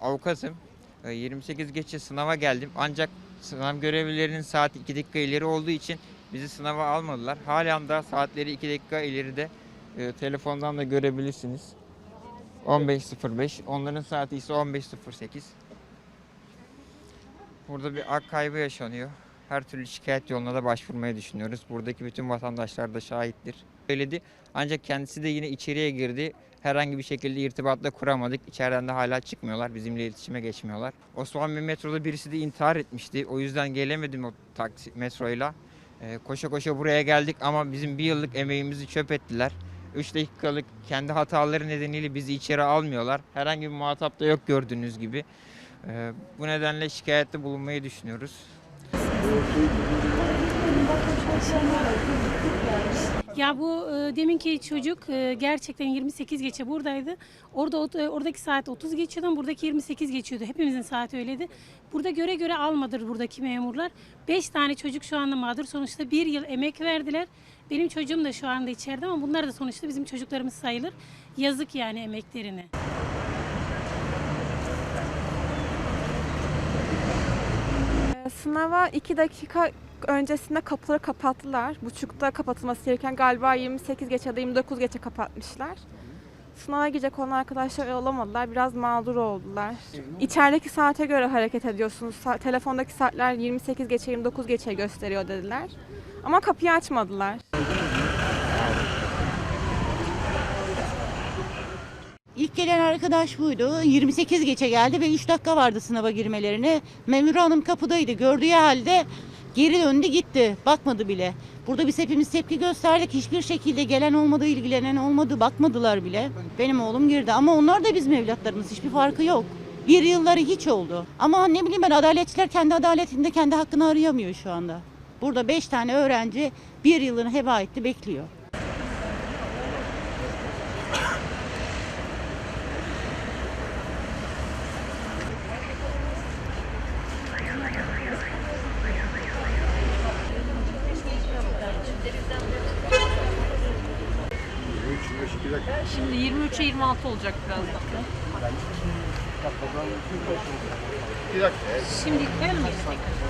Avukatım. Ee, 28 geçe sınava geldim. Ancak sınav görevlilerinin saati 2 dakika ileri olduğu için bizi sınava almadılar. Halen daha saatleri 2 dakika ileride. Ee, telefondan da görebilirsiniz. 15.05. Onların saati ise 15.08. Burada bir ak kaybı yaşanıyor. Her türlü şikayet yoluna da başvurmayı düşünüyoruz. Buradaki bütün vatandaşlar da şahittir. Söyledi. Ancak kendisi de yine içeriye girdi. Herhangi bir şekilde irtibatla kuramadık. İçeriden de hala çıkmıyorlar. Bizimle iletişime geçmiyorlar. Osman Bey metroda birisi de intihar etmişti. O yüzden gelemedim o taksi metroyla. Ee, koşa koşa buraya geldik ama bizim bir yıllık emeğimizi çöp ettiler. 3 dakikalık kendi hataları nedeniyle bizi içeri almıyorlar. Herhangi bir muhatap da yok gördüğünüz gibi. Ee, bu nedenle şikayette bulunmayı düşünüyoruz. Ya bu e, deminki çocuk e, gerçekten 28 geçe buradaydı. Orada e, oradaki saat 30 geçiyordu, buradaki 28 geçiyordu. Hepimizin saati öyleydi. Burada göre göre almadır buradaki memurlar. 5 tane çocuk şu anda mağdur. Sonuçta bir yıl emek verdiler. Benim çocuğum da şu anda içeride ama bunlar da sonuçta bizim çocuklarımız sayılır. Yazık yani emeklerine. Ee, Sınava 2 dakika öncesinde kapıları kapattılar. Buçukta kapatılması gereken galiba 28 geç ya da 29 geçe kapatmışlar. Sınava girecek olan arkadaşlar olamadılar. Biraz mağdur oldular. İçerideki saate göre hareket ediyorsunuz. Sa- telefondaki saatler 28 geçe 29 geçe gösteriyor dediler. Ama kapıyı açmadılar. Gelen arkadaş buydu. 28 geçe geldi ve 3 dakika vardı sınava girmelerine. Memur hanım kapıdaydı. Gördüğü halde geri döndü gitti. Bakmadı bile. Burada biz hepimiz tepki gösterdik. Hiçbir şekilde gelen olmadı, ilgilenen olmadı. Bakmadılar bile. Benim oğlum girdi. Ama onlar da bizim evlatlarımız. Hiçbir farkı yok. Bir yılları hiç oldu. Ama ne bileyim ben adaletçiler kendi adaletinde kendi hakkını arayamıyor şu anda. Burada 5 tane öğrenci bir yılını heba etti bekliyor. Şimdi 23'e 26 olacak birazdan. Şimdi yıkayalım mı tekrar?